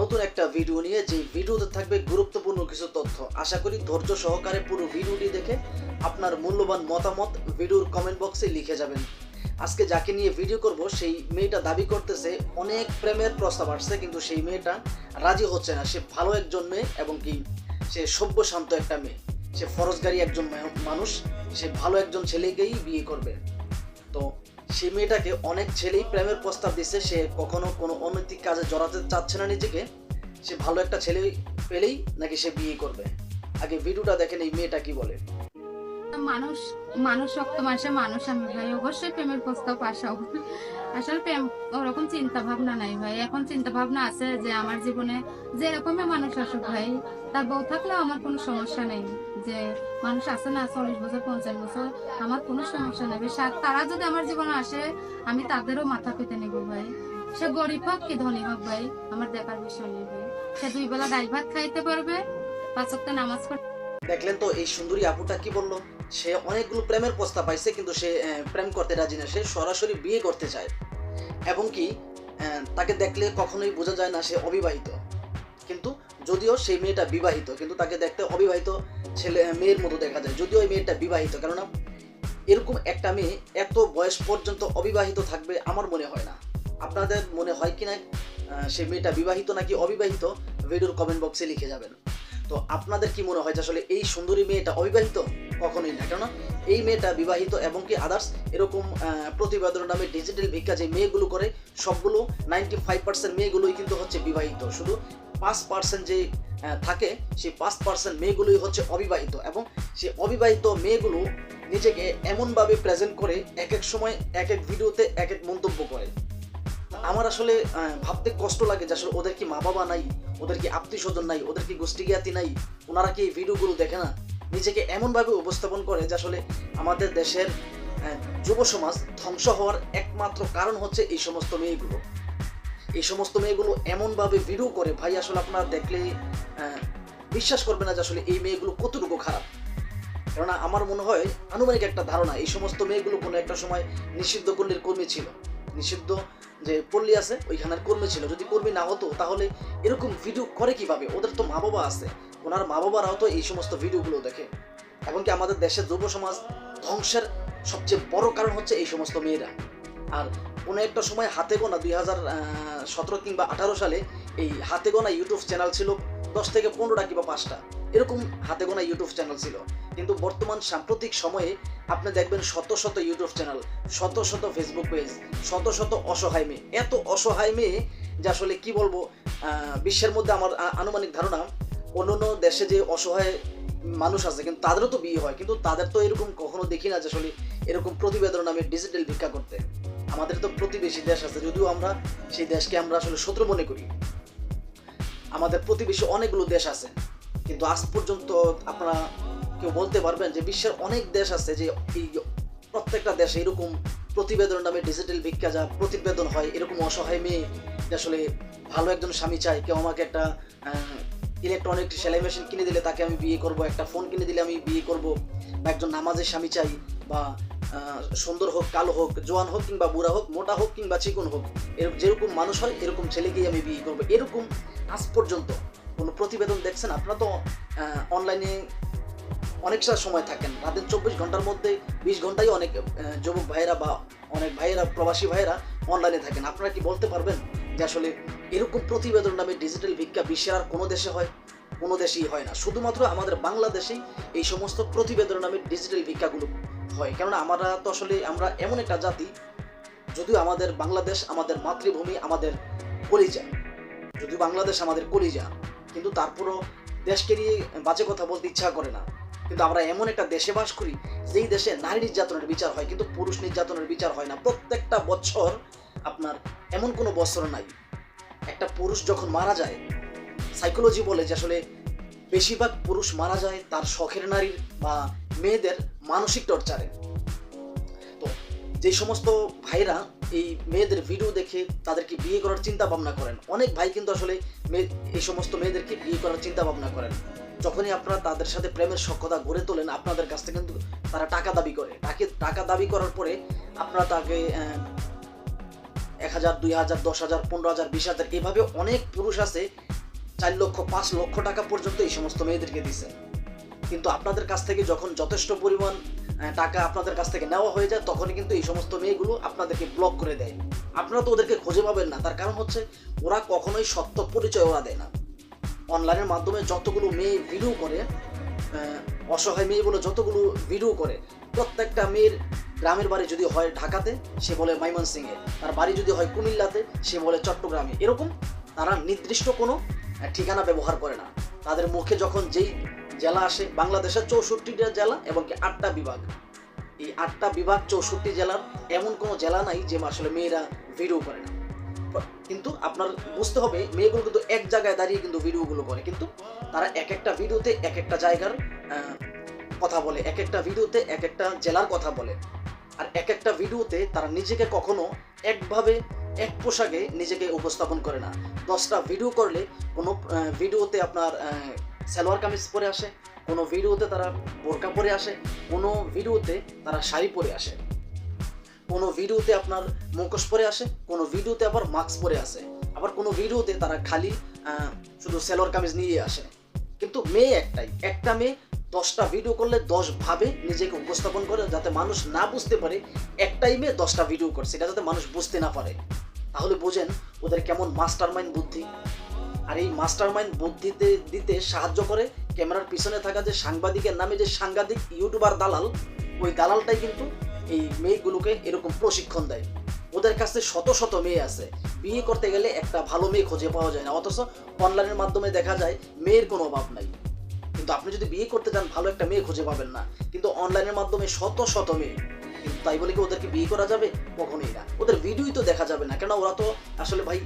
নতুন একটা ভিডিও নিয়ে যে ভিডিওতে থাকবে গুরুত্বপূর্ণ কিছু তথ্য। আশা করি ধৈর্য সহকারে পুরো ভিডিওটি দেখে আপনার মূল্যবান মতামত ভিডিওর কমেন্ট বক্সে লিখে যাবেন। আজকে যাকে নিয়ে ভিডিও করব, সেই মেয়েটা দাবি করতেছে, অনেক প্রেমের প্রস্তাব আসছে, কিন্তু সেই মেয়েটা রাজি হচ্ছে না। সে ভালো একজন মেয়ে এবং কি সে সভ্য শান্ত একটা মেয়ে। সে ফরজগারি একজন মানুষ, সে ভালো একজন ছেলেকেই বিয়ে করবে। তো সেই মেয়েটাকে অনেক ছেলেই প্রেমের প্রস্তাব দিচ্ছে সে কখনো কোনো অনৈতিক কাজে জড়াতে চাচ্ছে না নিজেকে। সে ভালো একটা ছেলে পেলেই নাকি সে বিয়ে করবে। আগে ভিডিওটা দেখেন এই মেয়েটা কি বলে। মানুষ মানুষ রক্ত মাসে মানুষ, আমি ভাই, অবশ্যই প্রেমের প্রস্তাব আসা। আসলে প্রেম ওরকম চিন্তা ভাবনা নাই ভাই। এখন চিন্তা ভাবনা আছে যে আমার জীবনে যে রকমের মানুষ আসুক ভাই, তার বউ থাকলেও আমার কোনো সমস্যা নেই। যে মানুষ আছে না চল্লিশ বছর, পঞ্চাশ বছর, আমার কোনো সমস্যা নেই। তারা যদি আমার জীবনে আসে, আমি তাদেরও মাথা পেতে নেব ভাই। সে গরিব হোক কি ধনী হোক ভাই, আমার দেখার বিষয় নেই ভাই। সে দুই বেলা ডাল ভাত খাইতে পারবে, পাঁচ নামাজ পড়তে দেখলেন তো এই সুন্দরী আপুটা কি বলল? সে অনেকগুলো প্রেমের প্রস্তাব পাইছে কিন্তু সে প্রেম করতে রাজি না। সে সরাসরি বিয়ে করতে চায়। এবং কি তাকে দেখলে কখনোই বোঝা যায় না সে অবিবাহিত। কিন্তু যদিও সেই মেয়েটা বিবাহিত কিন্তু তাকে দেখতে অবিবাহিত ছেলে মেয়ের মতো দেখা যায়। যদিও এই মেয়েটা বিবাহিত কেননা এরকম একটা মেয়ে এত বয়স পর্যন্ত অবিবাহিত থাকবে আমার মনে হয় না। আপনাদের মনে হয় কিনা আহ, সেই মেয়েটা বিবাহিত নাকি অবিবাহিত? ভিডিওর কমেন্ট বক্সে লিখে যাবেন। তো আপনাদের কি মনে হয় যে আসলে এই সুন্দরী মেয়েটা অবিবাহিত? কখনোই না। কেননা এই মেয়েটা বিবাহিত এবং কি আদার্স এরকম প্রতিবেদন নামে ডিজিটাল ভিক্ষা যে মেয়েগুলো করে, সবগুলো নাইনটি ফাইভ পার্সেন্ট মেয়েগুলোই কিন্তু হচ্ছে বিবাহিত। শুধু পাঁচ পার্সেন্ট যে থাকে, সেই পাঁচ পার্সেন্ট মেয়েগুলোই হচ্ছে অবিবাহিত। এবং সেই অবিবাহিত মেয়েগুলো নিজেকে এমনভাবে প্রেজেন্ট করে, এক এক সময়, এক এক ভিডিওতে এক এক মন্তব্য করে। আমার আসলে ভাবতে কষ্ট লাগে যে আসলে ওদের কি মা বাবা নাই, ওদের কি আত্মীয় স্বজন নাই, ওদের কি গোষ্ঠী জ্ঞাতি নাই, ওনারা কি এই ভিডিওগুলো দেখে না? নিজেকে এমনভাবে উপস্থাপন করে যে আসলে আমাদের দেশের যুব সমাজ ধ্বংস হওয়ার একমাত্র কারণ হচ্ছে এই সমস্ত মেয়েগুলো। এই সমস্ত মেয়েগুলো এমনভাবে ভিডিও করে, ভাই, আসলে আপনারা দেখলে বিশ্বাস করবে না যে আসলে এই মেয়েগুলো কতটুকু খারাপ। কেননা আমার মনে হয় আনুমানিক একটা ধারণা, এই সমস্ত মেয়েগুলো কোনো একটা সময় নিষিদ্ধ পল্লীর কর্মী ছিল। নিষিদ্ধ যে পল্লী আছে, ওইখানের কর্মী ছিল। যদি কর্মী না হতো, তাহলে এরকম ভিডিও করে কীভাবে? ওদের তো মা বাবা আছে। ওনার মা বাবারাও তো এই সমস্ত ভিডিওগুলো দেখে। এমনকি আমাদের দেশের যুব সমাজ ধ্বংসের সবচেয়ে বড় কারণ হচ্ছে এই সমস্ত মেয়েরা। আর কোনো একটা সময় হাতে গোনা দুই হাজার সতেরো কিংবা আঠারো সালে এই হাতে গোনা ইউটিউব চ্যানেল ছিল দশ থেকে পনেরোটা কিংবা পাঁচটা। এরকম হাতে গোনা ইউটিউব চ্যানেল ছিল। কিন্তু বর্তমান সাম্প্রতিক সময়ে আপনি দেখবেন শত শত ইউটিউব চ্যানেল শত শত ফেসবুক পেজ শত শত অসহায় মেয়ে। এত অসহায় মেয়ে যে আসলে কি বলব বিশ্বের মধ্যে আমার আনুমানিক ধারণা অন্যান্য দেশে যে অসহায় মানুষ আছে, কিন্তু তাদেরও তো বিয়ে হয়। কিন্তু তাদের তো এরকম কখনো দেখি না যে আসলে এরকম প্রতিবেদন নামে ডিজিটাল ভিক্ষা করতে। আমাদের তো প্রতিবেশী দেশ আছে, যদিও আমরা সেই দেশকে আমরা আসলে শত্রু মনে করি। আমাদের প্রতিবেশী অনেকগুলো দেশ আছে। কিন্তু আজ পর্যন্ত আপনারা কেউ বলতে পারবেন যে বিশ্বের অনেক দেশ আছে যে এই প্রত্যেকটা দেশে এরকম প্রতিবেদন নামে ডিজিটাল ভিক্ষা যা প্রতিবেদন হয়, এরকম অসহায় মেয়ে আসলে ভালো একজন স্বামী চাই কেউ আমাকে একটা ইলেকট্রনিক সেলাই মেশিন কিনে দিলে তাকে আমি বিয়ে করব, একটা ফোন কিনে দিলে আমি বিয়ে করব, বা একজন নামাজের স্বামী চাই, বা সুন্দর হোক, কালো হোক, জোয়ান হোক কিংবা বুড়া হোক, মোটা হোক কিংবা চিকন হোক এরকম যেরকম মানুষ হয়, এরকম ছেলেকেই আমি বিয়ে করব, এরকম আজ পর্যন্ত। কোনো প্রতিবেদন দেখছেন? আপনারা তো অনলাইনে অনেকটা সময় থাকেন। রাতের চব্বিশ ঘণ্টার মধ্যে বিশ ঘন্টাই অনেক যুবক ভাইয়েরা বা অনেক ভাইয়েরা, প্রবাসী ভাইয়েরা অনলাইনে থাকেন। আপনারা কি বলতে পারবেন যে আসলে এরকম প্রতিবেদন নামে ডিজিটাল ভিক্ষা বিশ্বের আর কোনো দেশে হয়, কোনো দেশেই হয় না? শুধুমাত্র আমাদের বাংলাদেশেই এই সমস্ত প্রতিবেদন নামে ডিজিটাল ভিক্ষাগুলো হয়। কেননা আমরা তো আসলে, আমরা এমন একটা জাতি, যদিও আমাদের বাংলাদেশ আমাদের মাতৃভূমি, আমাদের কলিজা। যদিও বাংলাদেশ আমাদের কলিজা কিন্তু তারপরও দেশকে নিয়ে বাজে কথা বলতে ইচ্ছা করে না। কিন্তু আমরা এমন একটা দেশে বাস করি, যেই দেশে নারী নির্যাতনের বিচার হয়, কিন্তু পুরুষ নির্যাতনের বিচার হয় না। প্রত্যেকটা বছর আপনার এমন কোনো বছর নাই। একটা পুরুষ যখন মারা যায় সাইকোলজি বলে যে আসলে বেশিরভাগ পুরুষ মারা যায় তার শখের নারীর বা মেয়েদের মানসিক টর্চারে তো যে সমস্ত ভাইরা এই মেয়েদের ভিডিও দেখে তাদেরকে বিয়ে করার চিন্তা ভাবনা করেন। অনেক ভাই কিন্তু আসলে এই সমস্ত মেয়েদেরকে বিয়ে করার চিন্তা ভাবনা করেন। যখনই আপনারা তাদের সাথে প্রেমের সক্ষতা গড়ে তোলেন, আপনাদের কাছ থেকে কিন্তু তারা টাকা দাবি করে। টাকে টাকা দাবি করার পরে আপনারা তাকে এক হাজার, দুই হাজার, দশ হাজার, পনেরো হাজার, বিশ হাজার, এভাবে অনেক পুরুষ আছে, চার লক্ষ, পাঁচ লক্ষ টাকা পর্যন্ত এই সমস্ত মেয়েদেরকে দিছে। কিন্তু আপনাদের কাছ থেকে যখন যথেষ্ট পরিমাণ টাকা আপনাদের কাছ থেকে নেওয়া হয়ে যায়, তখনই কিন্তু এই সমস্ত মেয়েগুলো আপনাদেরকে ব্লক করে দেয়। আপনারা তো ওদেরকে খুঁজে পাবেন না, তার কারণ হচ্ছে ওরা কখনোই সত্য পরিচয় ওরা দেয় না। অনলাইনের মাধ্যমে যতগুলো মেয়ে ভিডিও করে অসহায় মেয়েগুলো যতগুলো ভিডিও করে, প্রত্যেকটা মেয়ের গ্রামের বাড়ি যদি হয় ঢাকাতে, সে বলে ময়মনসিংহে। তার বাড়ি যদি হয় কুমিল্লাতে, সে বলে চট্টগ্রামে। এরকম তারা নির্দিষ্ট কোনো ঠিকানা ব্যবহার করে না। তাদের মুখে যখন যেই জেলা আসে বাংলাদেশের চৌষট্টিটা জেলা এবং কি আটটা বিভাগ। এই আটটা বিভাগ চৌষট্টি জেলার এমন কোনো জেলা নাই যে আসলে মেয়েরা ভিডিও করে না। কিন্তু আপনার বুঝতে হবে, মেয়েগুলো কিন্তু এক জায়গায় দাঁড়িয়ে কিন্তু ভিডিওগুলো করে। কিন্তু তারা এক একটা ভিডিওতে এক একটা জায়গার কথা বলে এক একটা ভিডিওতে এক একটা জেলার কথা বলে। আর এক একটা ভিডিওতে তারা নিজেকে কখনো একভাবে, এক পোশাকে নিজেকে উপস্থাপন করে না। দশটা ভিডিও করলে কোনো ভিডিওতে আপনার সালোয়ার কামিজ পরে আসে, কোনো ভিডিওতে তারা বোরকা পরে আসে, কোনো ভিডিওতে তারা শাড়ি পরে আসে। কোনো ভিডিওতে আপনার মুখোশ পরে আসে, কোনো ভিডিওতে আবার মাস্ক পরে আসে। আবার কোনো ভিডিওতে তারা খালি শুধু সেলোয়ার কামিজ নিয়ে আসে। কিন্তু মেয়ে একটাই, একটা মেয়ে দশটা ভিডিও করলে দশ ভাবে নিজেকে উপস্থাপন করে যাতে মানুষ না বুঝতে পারে, একটাই মেয়ে দশটা ভিডিও করছে এটা যাতে মানুষ বুঝতে না পারে। তাহলে বোঝেন ওদের কেমন মাস্টার মাইন্ড বুদ্ধি। আর এই মাস্টার মাইন্ড বুদ্ধিতে দিতে সাহায্য করে ক্যামেরার পিছনে থাকা যে সাংবাদিকের নামে যে সাংবাদিক ইউটিউবার দালাল, ওই দালালটাই কিন্তু এই মেয়েগুলোকে এরকম প্রশিক্ষণ দেয়। ওদের কাছে শত শত মেয়ে আছে। বিয়ে করতে গেলে একটা ভালো মেয়ে খুঁজে পাওয়া যায় না। অথচ অনলাইনের মাধ্যমে দেখা যায়, মেয়ের কোনো অভাব নাই। কিন্তু আপনি যদি বিয়ে করতে চান ভালো একটা মেয়ে খুঁজে পাবেন না। কিন্তু অনলাইনের মাধ্যমে শত শত মেয়ে। কিন্তু তাই বলে কি ওদেরকে বিয়ে করা যাবে? কখনোই না। ওদের ভিডিওই তো দেখা যাবে না। কেন ওরা তো আসলে ভাই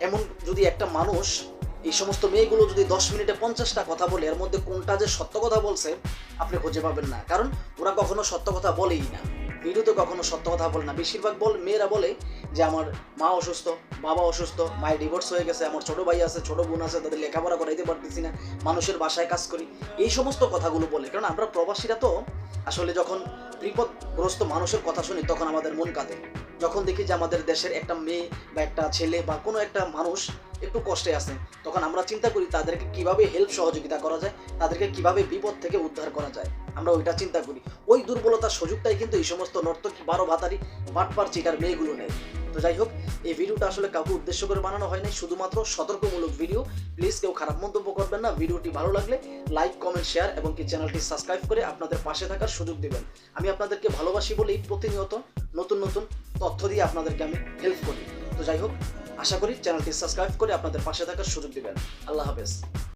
এমন যদি একটা মানুষ এই সমস্ত মেয়েগুলো যদি দশ মিনিটে পঞ্চাশটা কথা বলে, এর মধ্যে কোনটা যে সত্য কথা বলছে আপনি খুঁজে পাবেন না। কারণ ওরা কখনো সত্য কথা বলেই না। ভিডিওতে কখনো সত্য কথা বলে না। বেশিরভাগ বল মেয়েরা বলে যে, আমার মা অসুস্থ, বাবা অসুস্থ, মায়ের ডিভোর্স হয়ে গেছে, আমার ছোট ভাই আছে, ছোট বোন আছে, তাদের লেখাপড়া করাইতে পারতেছি না, মানুষের বাসায় কাজ করি। এই সমস্ত কথাগুলো বলে। কারণ আমরা প্রবাসীরা তো আসলে যখন বিপদগ্রস্ত মানুষের কথা শুনি, তখন আমাদের মন কাঁদে। যখন দেখি যে আমাদের দেশের একটা মেয়ে বা একটা ছেলে বা কোনো একটা মানুষ একটু কষ্টে আছে, তখন আমরা চিন্তা করি তাদেরকে কীভাবে হেল্প সহযোগিতা করা যায়, তাদেরকে কীভাবে বিপদ থেকে উদ্ধার করা যায়, আমরা ওইটা চিন্তা করি। ওই দুর্বলতার সুযোগটাই কিন্তু এই সমস্ত নর্তকী বারো ভাতারি বাটপার চিটার মেয়েগুলো নেয়। তো যাই হোক, এই ভিডিওটা আসলে কাউকে উদ্দেশ্য করে বানানো হয়নি শুধুমাত্র সতর্কমূলক ভিডিও। প্লিজ কেউ খারাপ মন্তব্য করবেন না, ভিডিওটি ভালো লাগলে লাইক, কমেন্ট, শেয়ার এবং কি চ্যানেলটি সাবস্ক্রাইব করে আপনাদের পাশে থাকার সুযোগ দেবেন। আমি আপনাদেরকে ভালোবাসি বলেই প্রতিনিয়ত নতুন নতুন তথ্য দিয়ে আপনাদেরকে আমি হেল্প করি। তো যাই হোক, আশা করি চ্যানেলটি সাবস্ক্রাইব করে আপনাদের পাশে থাকার সুযোগ দিবেন। আল্লাহ হাফেজ।